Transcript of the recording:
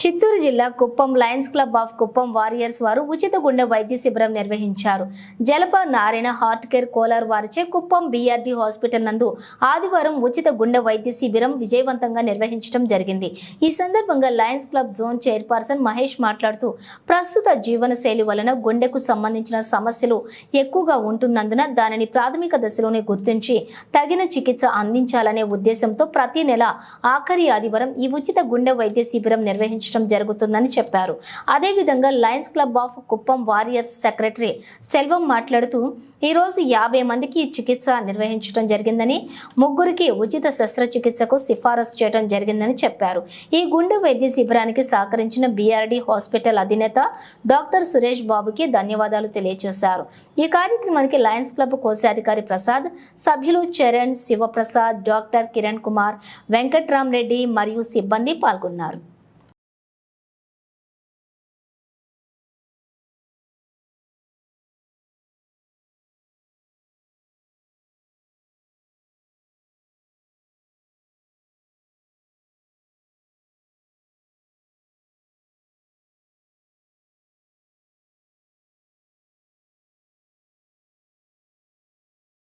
చిత్తూరు జిల్లా Kuppam lions club of Kuppam warriors వారు ఉచిత గుండె వైద్య శిబిరం నిర్వహించారు. జలప నారాయణ హార్ట్ కేర్ కోలార్ వారిచే కుప్పం బీఆర్డీ హాస్పిటల్ నందు ఆదివారం ఉచిత గుండె వైద్య శిబిరం విజయవంతంగా నిర్వహించడం జరిగింది. ఈ సందర్భంగా lions club zone chairperson Mahesh మాట్లాడుతూ ప్రస్తుత జీవన శైలి వలన గుండెకు సంబంధించిన సమస్యలు ఎక్కువగా ఉంటున్నందున దానిని ప్రాథమిక దశలోనే గుర్తించి తగిన చికిత్స అందించాలనే ఉద్దేశంతో ప్రతి నెల ఆఖరి ఆదివారం ఈ ఉచిత గుండె వైద్య శిబిరం నిర్వహించడం జరుగుతుందని చెప్పారు. అదేవిధంగా lions club of Kuppam warriors secretary Selvam మాట్లాడుతూ ఈరోజు యాభై మందికి చికిత్స నిర్వహించడం జరిగిందని ముగ్గురికి ఉచిత శస్త్రచికిత్సకు సిఫారసు చేయడం జరిగిందని చెప్పారు. ఈ గుండె వైద్య శిబిరానికి సహకరించిన బీఆర్డీ హాస్పిటల్ అధినేత డాక్టర్ సురేష్ బాబుకి ధన్యవాదాలు తెలియజేశారు. ఈ కార్యక్రమానికి లయన్స్ క్లబ్ కోశాధికారి ప్రసాద్ సభ్యులు చరణ్ శివప్రసాద్ డాక్టర్ కిరణ్ కుమార్ వెంకట్రామ్ రెడ్డి మరియు సిబ్బంది పాల్గొన్నారు.